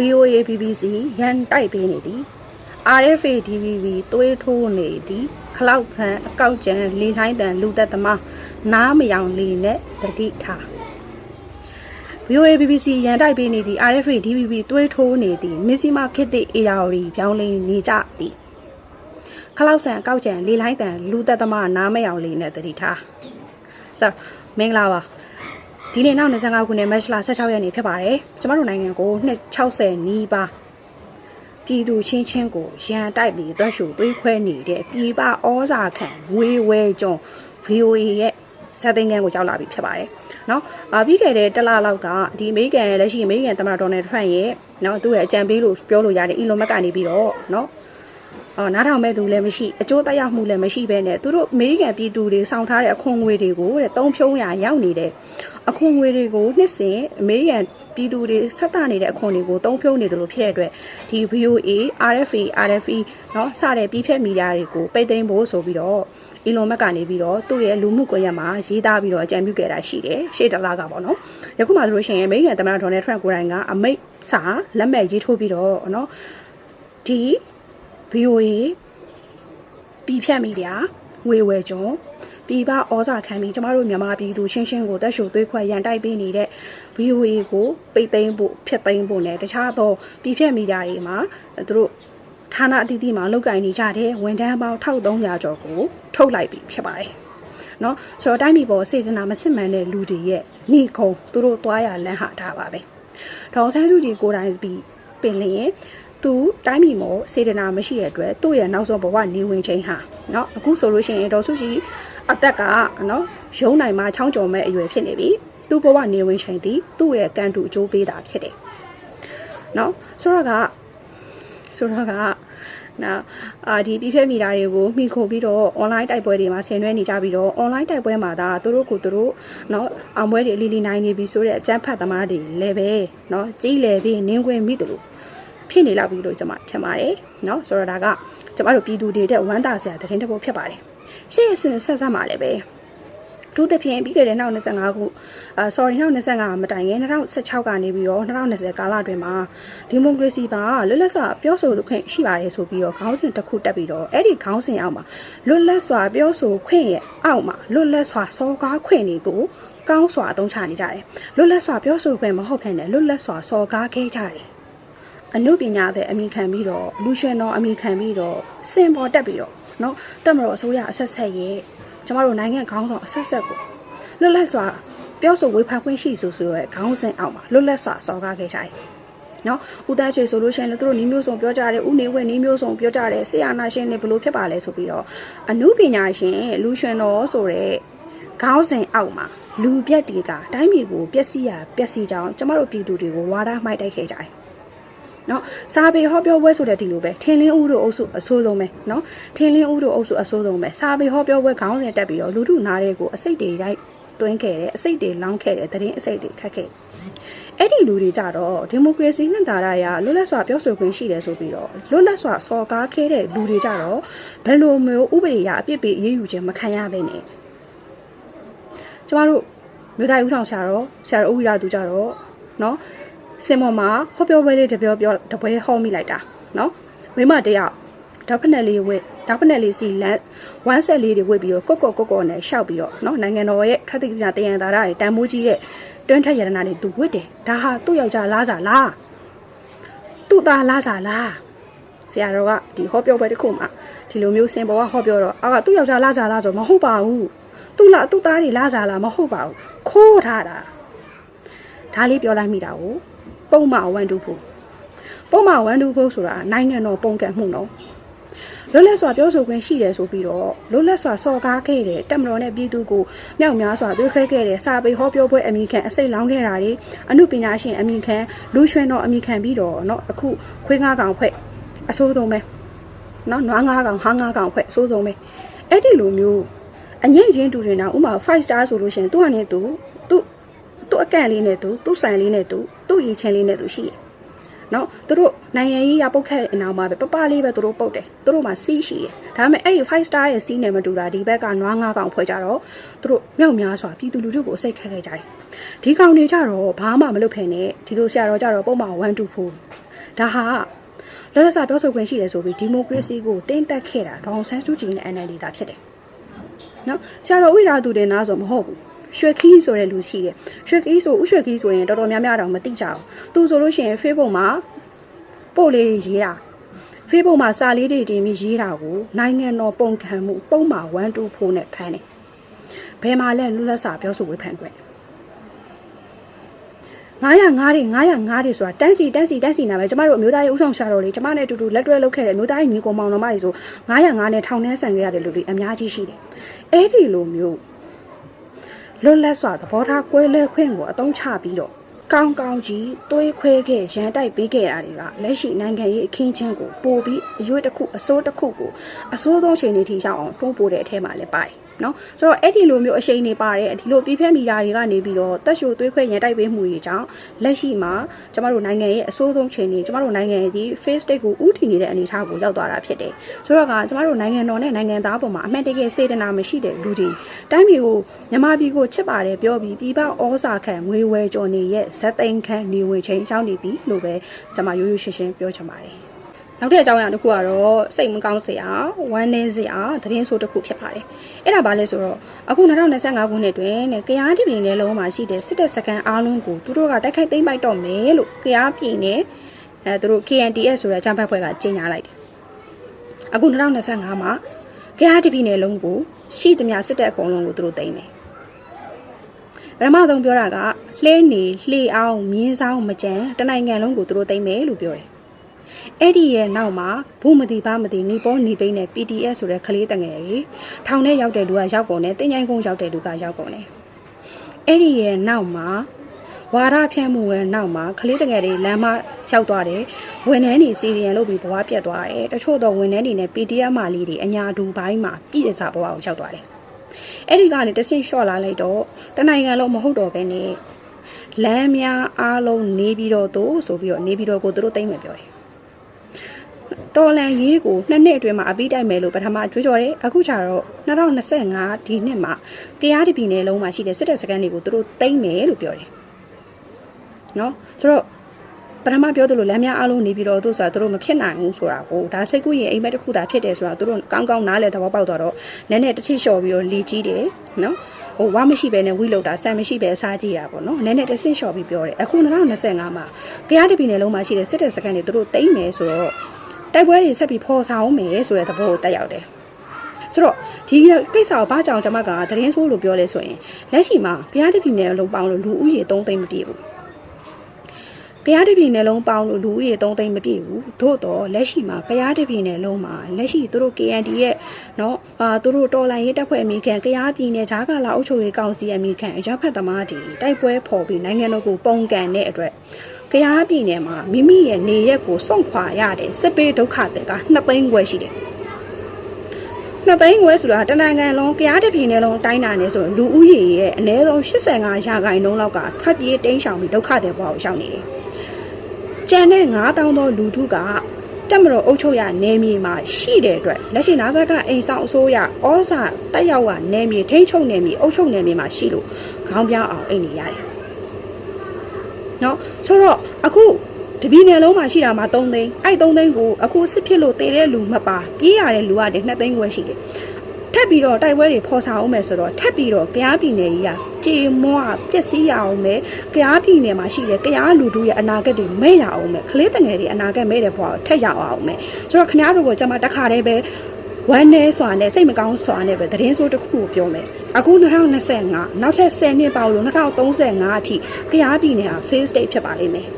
VOA BBC ရန်တိုက်ပေးနေသည် RFA DVB သွေးထိုးနေသည်ခလောက်ခန့်အကောက်ကျန်လေထိုင်းတန်လူသက်သမားနားမယောင်လေနဲ့တတိထား VOA BBC ရန်တိုက်ပေးနေသည် RFA DVB သွေးထိုးနေသည်မစ္စည်းမခစ်တဲ့အေယာရီပြောင်းလဲနေကြသည်ခလောက်ဆန်အကောက်ကျန်လေလိုင်းတန်လူသက်သမားနားမယောင်လေနဲ့တတိထားဆိုမင်္ဂလာပါ ဒီနေ့နောက်25ခုနှစ်မတ်လ16ရက်နေ့ဖြစ်ပါတယ်ကျမတို့နိုင်ငံကိုနှစ်60နီးပါးပြည်သူချင်းချင်းကိုရန်တိုက်ပြီးတွက်ရှူသွေးခွဲနေတဲ့ပြည်ပဩဇာခံငွေဝဲကြုံ VOA ရဲ့စက်သိန်းတန်းကိုကြောက်လာပြီဖြစ်ပါတယ်เนาะအာပြီးခဲ့တဲ့တစ်လလောက်ကဒီအမေရိကန်ရဲ့လက်ရှိအမေရိကန်သမ္မတဒေါ်နယ်ထရန့်ရဲ့เนาะသူ့ရဲ့အကြံပေးလို့ပြောလို့ရတယ်အီလွန်မက်ကနေပြီးတော့เนาะအော် နားထောင်မဲ့သူလည်းမရှိအကျိုးသက်ရောက်မှုလည်းမရှိဘဲနဲ့သူတို့အမေရိကန်ပြည်သူတွေစောင့်ထားတဲ့အခွန်ငွေတွေကိုတဲ့သုံးဖြုံးရရောက်နေတဲ့အခွန်ငွေတွေကိုနှစ်စဉ်အမေရိကန်ပြည်သူတွေဆက်တာနေတဲ့အခွန်တွေကိုသုံးဖြုံးနေတယ်လို့ဖြစ်တဲ့အတွက်ဒီ VOA RFA RFE เนาะစတဲ့ပြီးဖက်မီဒီယာတွေကိုပိတ်သိမ်းဖို့ဆိုပြီးတော့အီလွန်မက်ကနေပြီးတော့သူ့ရဲ့လူမှုကွန်ရက်မှာရေးသားပြီးတော့အကြံပြုခဲ့တာရှိတယ်ရှေ့တလားကပေါ့နော်ယခုမှဆိုလို့ရှိရင်အမေရိကန်သမ္မတဒေါ်နယ်ထရန့်ကိုယ်တိုင်ကအမိတ်စာလက်မှတ်ရေးထိုးပြီးတော့เนาะဒီ VOA ပြည်ဖြတ်မီဒီယာငွေဝယ်ကျွန်းပြည်ပဩဇာခံပြီးကျမတို့မြန်မာပြည်သူချင်းချင်းကိုတက်ရှုသွေးခွဲရန်တိုက်ပေးနေတဲ့ VOA ကိုပိတ်သိမ်းဖို့ဖျက်သိမ်းဖို့နဲ့တခြားသောပြည်ဖြတ်မီဒီယာတွေမှာသူတို့ဌာနအသီးသီးမှာလောက်ကင်နေကြတဲ့ဝန်ထမ်းပေါင်း1300ကျော်ကိုထုတ်လိုက်ပြီဖြစ်ပါတယ်။နော်ဆိုတော့တိုင်းပြည်ပေါ်စေတနာမစစ်မှန်တဲ့လူတွေရဲ့နှီးခုံသူတို့သွားရလမ်းဟာဒါပါပဲ။ဒေါ်ဆန်းစုကြည်ကိုယ်တိုင်ပြီးပင်လျင် သူတိုင်းပြည်မှာစေတနာမရှိတဲ့အတွက်သူ့ရဲ့နောက်ဆုံးဘဝနေဝင်ချိန်ဟာเนาะအခုဆိုလို့ရှိရင်ဒေါ်စုကြည်အသက်ကเนาะရုံးနိုင်မှာချောင်းကြော်မဲ့အရွယ်ဖြစ်နေပြီသူ့ဘဝနေဝင်ချိန်သည်သူ့ရဲ့ကံတူအကျိုးပေးတာဖြစ်တယ်เนาะဆိုတော့ကဆိုတော့ကနော်အာဒီပြည့်ဖြတ်မိတာတွေကိုမိခုပြီးတော့ online တိုက်ပွဲတွေမှာဆင်နွှဲနေကြပြီးတော့ online တိုက်ပွဲမှာဒါသူတို့ကိုသူတို့เนาะအောင်ပွဲတွေအလီလီနိုင်နေပြီဆိုတဲ့အကြမ်းဖက်သမားတွေလည်းပဲเนาะကြီးလေပြီးနင်းခွင့်မိတယ်လို့ ဖြစ်နေလောက်ပြီလို့ကျွန်မထင်ပါတယ်เนาะဆိုတော့ဒါကကျွန်မတို့ပြည်သူတွေတဲ့ဝမ်းသာစရာသတင်းတစ်ပုဒ်ဖြစ်ပါတယ်ရှေ့အစဉ်ဆက်ဆက်မှာလည်းပဲသူသဖြင့်ပြီးခဲ့တဲ့2025ခုအာ sorry 2025မတိုင်ခင်2016ကနေပြီးတော့2020ကာလအတွင်းမှာဒီမိုကရေစီပါလွတ်လပ်စွာပြောဆိုခွင့်ရှိပါတယ်ဆိုပြီးတော့ခေါင်းစဉ်တစ်ခုတက်ပြီးတော့အဲ့ဒီခေါင်းစဉ်အောက်မှာလွတ်လပ်စွာပြောဆိုခွင့်ရဲ့အောက်မှာလွတ်လပ်စွာစောကားခွင့်တွေကိုကောင်းစွာအသုံးချနေကြတယ်လွတ်လပ်စွာပြောဆိုခွင့်မဟုတ်ဘဲနဲ့လွတ်လပ်စွာစောကားခဲ့ကြတယ် အနုပညာပဲအမိခံပြီးတော့လူရှင်တော်အမိခံပြီးတော့စင်ပေါ်တက်ပြီးတော့เนาะတက်မတော်အစိုးရအဆက်ဆက်ရဲ့ကျမတို့နိုင်ငံခေါင်းဆောင်အဆက်ဆက်ကိုလွတ်လပ်စွာပြောဆိုဝေဖန်ခွင့်ရှိဆိုဆိုရဲခေါင်းစဉ်အောက်မှာလွတ်လပ်စွာစော်ကားခဲ့ကြတယ်နော်ဦးသားချွေဆိုလို့ရှိရင်လည်းသူတို့နီးမျိုးစုံပြောကြတယ်ဦးနေဝဲနီးမျိုးစုံပြောကြတယ်ဆရာနာရှင်တွေဘလို့ဖြစ်ပါလဲဆိုပြီးတော့အမှုပညာရှင်လူရှင်တော်ဆိုတဲ့ခေါင်းစဉ်အောက်မှာလူပြက်တွေကတိုင်းပြည်ကိုပျက်စီးရပျက်စီးကြောင်းကျမတို့ပြည်သူတွေကိုဝါဒမှိုက်တိုက်ခဲ့ကြတယ် နော်စာပေဟောပြောပွဲဆိုတဲ့ဒီလိုပဲထင်လင်းဦးတို့အုပ်စုအဆိုးဆုံးပဲနော်ထင်လင်းဦးတို့အုပ်စုအဆိုးဆုံးပဲစာပေဟောပြောပွဲခေါင်းစဉ်တက်ပြီးတော့လူထုနားတွေကိုအစိတ်တွေရိုက်တွင်းခဲ့တယ်အစိတ်တွေလောင်းခဲ့တယ်တရင်အစိတ်တွေခတ်ခဲ့အဲ့ဒီလူတွေကြတော့ဒီမိုကရေစီနဲ့တာရရလွတ်လပ်စွာပြောဆိုခွင့်ရှိတယ်ဆိုပြီးတော့လွတ်လပ်စွာစော်ကားခဲ့တဲ့လူတွေကြတော့ဘယ်လိုမျိုးဥပဒေရအပြစ်ပေးအေးအေးယူခြင်းမခံရဘဲနဲ့ကျမတို့မြို့သားဥဆောင်ဆရာတော်ဆရာတော်ဦးရသူကြတော့နော် စင်ပေါ်မှာဟောပြောပွဲလေးတပြောပြောတပွဲဟောမိလိုက်တာနော်မိမတယောက်ဓာတ်ဖက်နယ်လေးဝက်ဓာတ်ဖက်နယ်လေးစီလန်ဝမ်းဆက်လေးတွေဝက်ပြီးတော့ကော့ကော့ကော့ကော့နဲ့ရှောက်ပြီးတော့နော်နိုင်ငံတော်ရဲ့ထွက်သိပြတယံသာရတွေတန်မိုးကြီးတဲ့တွန်းထက်ရတနာတွေသူဝက်တယ်ဒါဟာသူ့ယောက်ျားလားစားလားသူ့သားလားစားလားဆရာတော်ကဒီဟောပြောပွဲတစ်ခုမှာဒီလိုမျိုးစင်ပေါ်ကဟောပြောတော့အာကသူ့ယောက်ျားလားစားလားဆိုမဟုတ်ပါဘူးသူ့လားသူ့သားတွေလားစားလားမဟုတ်ပါဘူးခိုးထားတာဒါလေးပြောလိုက်မိတာကို ပုံမှန်ဝမ်တူဖို့ပုံမှန်ဝမ်တူဖို့ဆိုတာနိုင်ငံတော်ပုံကန့်မှုနော်လွတ်လပ်စွာပြောဆိုခွင့်ရှိတယ်ဆိုပြီးတော့လွတ်လပ်စွာစော်ကားခဲ့တဲ့တက်မတော်နဲ့ပြည်သူကိုမြောက်များစွာသွေးခဲခဲ့တဲ့စာပေဟောပြောပွဲအမိခံအစိတ်လောင်းခဲ့တာတွေအမှုပညာရှင်အမိခံလူရွှင်တော်အမိခံပြီးတော့เนาะအခုခွေးငါးကောင်ဖွဲ့အဆိုးဆုံးပဲเนาะနွားငါးကောင်ဟားငါးကောင်ဖွဲ့အဆိုးဆုံးပဲအဲ့ဒီလိုမျိုးအငိမ့်ချင်းတူနေတာဥမာ5 star ဆိုလို့ရှိရင်သူ့အနေနဲ့သူသူ့သူ့အ ကန့်လေးနဲ့သူသူ့ဆိုင်လေးနဲ့သူသူ့ရေချင်းလေးနဲ့သူရှိတယ်နော်သူတို့နိုင်ငံရေးရပုတ်ခက်အနောက်မှာပဲပပလေးပဲသူတို့ပုတ်တယ်သူတို့မှာစီးရှိတယ်ဒါပေမဲ့အဲ့ဒီ5 star ရဲ့စီးနဲ့မတူတာဒီဘက်ကနွားငါးကောင်ဖွဲ့ကြတော့သူတို့မြောက်များစွာပြည်သူလူထုကိုစိတ်ခက်ခဲ့ကြတယ်ဒီကောင်တွေကြတော့ဘာမှမလုပ်ဖ ೇನೆ ဒီလိုဆရာတော်ကြတော့ပုံမှန်1 2 4ဒါဟာလောလောဆယ်ပြောဆိုခွင့်ရှိတယ်ဆိုပြီးဒီမိုကရေစီကိုတင်းတက်ခဲ့တာဒေါအောင်ဆန်းစုကြည်နဲ့ NLD ဒါဖြစ်တယ်နော်ဆရာတော်ဝိရာသူတင်နာဆိုမဟုတ်ဘူး ရွှေခီးဆိုတဲ့လူရှိတယ်ရွှေခီးဆိုဥရွှေခီးဆိုရင်တော်တော်များများတော့မသိကြဘူးသူဆိုလို့ရှိရင် Facebook မှာပို့လေးတွေရေးတာ Facebook မှာစာလေးတွေတင်ပြီးရေးတာကိုနိုင်ငံတော်ပုံခံမှုပုံမှာ124နဲ့ဖမ်းတယ်ဘယ်မှာလဲလူလက်စာပြောဆိုဝေဖန်ခွင့်905တွေ905တွေဆိုတာတန်းစီတန်းစီတန်းစီနာပဲကျမတို့အမျိုးသားရေးဥဆောင်ရှာတော်လေးကျမနဲ့အတူတူလက်တွဲလုပ်ခဲ့တဲ့မျိုးသားရေးညီကောင်မောင်တော်မတွေဆို905နဲ့ထောင်ထဲဆန်ခဲ့ရတယ်လူတွေအများကြီးရှိတယ်အဲ့ဒီလိုမျိုး လွတ်လပ်စွာသဘောထားကွဲလဲခွင့်ကိုအသုံးချပြီးတော့ကောင်းကောင်းကြီးသွေးခွဲခဲ့ရန်တိုက်ပေးခဲ့တာတွေကလက်ရှိနိုင်ငံရေးအခင်းချင်းကိုပို့ပြီးအရွေးတစ်ခုအစိုးတစ်ခုကိုအစိုးဆုံးချိန်တွေထိရောက်အောင်တွန်းပို့တဲ့အထက်မှာလည်းပါတယ် နော်ဆိုတော့အဲ့ဒီလိုမျိုးအရှိန်တွေပါတယ်ဒီလိုပြည့်ဖက်မီတာတွေကနေပြီးတော့တက်ရှိုသွေးခွဲရန်တိုက်ပေးမှုတွေကြောင့်လက်ရှိမှာကျမတို့နိုင်ငံရဲ့အစိုးဆုံးချိန်တွေကျမတို့နိုင်ငံရဲ့ဒီ face state ကိုဥထီနေတဲ့အနေအထားကိုရောက်သွားတာဖြစ်တယ်ဆိုတော့ကကျမတို့နိုင်ငံတော်နဲ့နိုင်ငံသားပေါ်မှာအမှန်တကယ်စေတနာမရှိတဲ့လူတွေတိုင်းပြည်ကိုမြန်မာပြည်ကိုချစ်ပါတယ်ပြောပြီးပြည်ပဩဇာခံငွေဝဲကြော်နေရဲ့ဇက်သိန်းခန့်နေဝင်ချင်းရောက်နေပြီလို့ပဲကျမရိုးရိုးရှင်းရှင်းပြောချင်ပါတယ် နောက်တဲ့အကြောင်းအရာတစ်ခုကတော့စိတ်မကောင်းစရာဝမ်းနည်းစရာသတင်းဆိုးတစ်ခုဖြစ်ပါတယ်။အဲ့ဒါဘာလဲဆိုတော့အခု2025ခုနှစ်တွင်နဲ့ကရားပြည်နယ်လုံးမှာရှိတဲ့စစ်တပ်စခန်းအားလုံးကိုသူတို့ကတိုက်ခိုက်သိမ်းပိုက်တော့မယ်လို့ကရားပြည်နယ်အဲသူတို့ KNDS ဆိုတဲ့အကြမ်းဖက်ဖွဲ့ကကြေညာလိုက်တယ်။အခု2025မှာကရားပြည်နယ်လုံးကိုရှိသမျှစစ်တပ်အကုန်လုံးကိုသူတို့သိမ်းမယ်။ပထမဆုံးပြောတာကလှဲနေလှေအောင်မြင်းဆောင်မကြံတနိုင်ငံလုံးကိုသူတို့သိမ်းမယ်လို့ပြောတယ်။ အဲ့ဒီရဲ့နောက်မှာဘုမတိပါမတိနေပေါ်နေပိန်းနဲ့ PTS ဆိုတဲ့ကလေးတငယ်ကြီးထောင်ထဲရောက်တဲ့လူကရောက်ကုန်တယ်တင်ញိုင်းကုန်းရောက်တဲ့လူကရောက်ကုန်တယ်။အဲ့ဒီရဲ့နောက်မှာဝါရဖြန့်မှုရဲ့နောက်မှာကလေးတငယ်တွေလမ်းမရောက်သွားတယ်။ဝန်ထမ်းတွေစီရီယံလုပ်ပြီးဘဝပြတ်သွားတယ်။တချို့တော့ဝန်ထမ်းတွေနဲ့ PDF မာလေးတွေအညာတူပိုင်းမှာပြည်ရစာဘဝကိုရောက်သွားတယ်။အဲ့ဒီကနေတဆင့်လျှော့လာလိုက်တော့တနိုင်ငံလုံးမဟုတ်တော့ဘဲနဲ့လမ်းများအားလုံးနေပြီးတော့သူဆိုပြီးတော့နေပြီးတော့ကိုသူတို့သိမ့်မယ်ပြောတယ် တော်လန်ရေးကိုနှစ်နှစ်အတွင်းမှာအပြီးတိုက်မယ်လို့ပထမကြွေးကြော်တယ်အခုကျတော့2025ဒီနှစ်မှာကရားတပြည်နယ်လုံးမှာရှိတဲ့စစ်တပ်စခန်းတွေကိုသူတို့သိမ်းမယ်လို့ပြောတယ်နော်ဆိုတော့ပထမပြောသလိုလမ်းများအားလုံးနေပြီးတော့သူဆိုတာသူတို့မဖြစ်နိုင်ဘူးဆိုတာကိုဒါစိတ်ကူးရင်အိမ်မက်တစ်ခုသာဖြစ်တယ်ဆိုတာသူတို့ကောင်းကောင်းနားလည်သဘောပေါက်သွားတော့နည်းနည်းတစ်ချိလျှော်ပြီးတော့လီကြီးတယ်နော်ဟိုဝါမရှိပဲနဲ့ဝိလောက်တာဆန်မရှိပဲအစားကြည့်တာပေါ့နော်နည်းနည်းတစ်ဆင့်လျှော်ပြီးပြောတယ်အခု2025မှာကရားတပြည်နယ်လုံးမှာရှိတဲ့စစ်တပ်စခန်းတွေသူတို့သိမ်းမယ်ဆိုတော့ တိုက်ပွဲတွေဆက်ပြီးဖော်ဆောင်မယ်ဆိုတဲ့သဘောကိုတက်ရောက်တယ်ဆိုတော့ဒီကိစ္စကိုဘာကြောင့်ကျွန်မကသတင်းဆိုးလို့ပြောလဲဆိုရင်လက်ရှိမှာဘုရားတပြည်နယ်လုံးပေါင်းလို့လူဦးရေ3သိန်းမပြည့်ဘူးဘုရားတပြည်နယ်လုံးပေါင်းလို့လူဦးရေ3သိန်းမပြည့်ဘူးသို့တော့လက်ရှိမှာဘုရားတပြည်နယ်လုံးမှာလက်ရှိသူတို့ KND ရဲ့เนาะအာသူတို့တော်လိုင်းရေးတပ်ဖွဲ့အမိခံဘုရားပြည်နယ်ဂျာကာလာအုပ်ချုပ်ရေးကောင်စီအမိခံအကြဖက်သမားတွေတိုက်ပွဲဖော်ပြီးနိုင်ငံတော်ကိုပုံကန်တဲ့အတွက် ကရားပြည်နယ်မှာမိမိရဲ့နေရက်ကိုစွန့်ခွာရတဲ့စစ်ပေးဒုက္ခတွေကနှစ်သိန်းခွဲရှိတယ်။နှစ်သိန်းခွဲဆိုတာတနိုင်ငံလုံးကရားတပြည်နယ်လုံးတိုင်းတာနေဆိုလူဦးရေရဲ့အနည်းဆုံး85ရာခိုင်နှုန်းလောက်ကဖတ်ပြေးတိမ်းရှောင်ပြီးဒုက္ခတွေပေါ်ကိုရောက်နေတယ်။ကျန်တဲ့9000သောလူထုကတက်မတော်အုပ်ချုပ်ရနယ်မြေမှာရှိတဲ့အတွက်လက်ရှိနာဇကအိမ်ဆောင်အစိုးရဩဇာတက်ရောက်ကနယ်မြေထိန်းချုပ်နယ်မြေအုပ်ချုပ်နယ်မြေမှာရှိလို့ခေါင်းပြောင်းအောင်အိမ်နေရတယ်။ เนาะဆိုတော့အခုတပီနယ်လုံးမှာရှိတာမှာ3သိန်းအဲ့3သိန်းကိုအခုစစ်ဖြစ်လို့တည်တဲ့လူမပါပြေးရတဲ့လူကတည်း2သိန်းခွဲရှိတယ်ထပ်ပြီးတော့တိုက်ပွဲတွေဖော်ဆောင်အောင်မယ်ဆိုတော့ထပ်ပြီးတော့ကြားပြည်နယ်ကြီးကကြေမွားပျက်စီးရအောင်မယ်ကြားပြည်နယ်မှာရှိတဲ့ကြားလူတို့ရဲ့အနာဂတ်တွေမဲ့ရအောင်မယ်ကလေးတငယ်တွေအနာဂတ်မဲ့တဲ့ဘဝကိုထက်ရအောင်မယ်ဆိုတော့ခင်ဗျားတို့ကကျွန်မတခါတည်းပဲ ဝမ်းနေစွာနဲ့စိတ်မကောင်းစွာနဲ့ပဲသတင်းဆိုးတစ်ခုကိုပြောမယ်အခု2025နောက်ထပ်10နှစ်ပေါလို့2035အထိကြားပြည်နယ်ဟာ fail state ဖြစ်ပါလိမ့်မယ်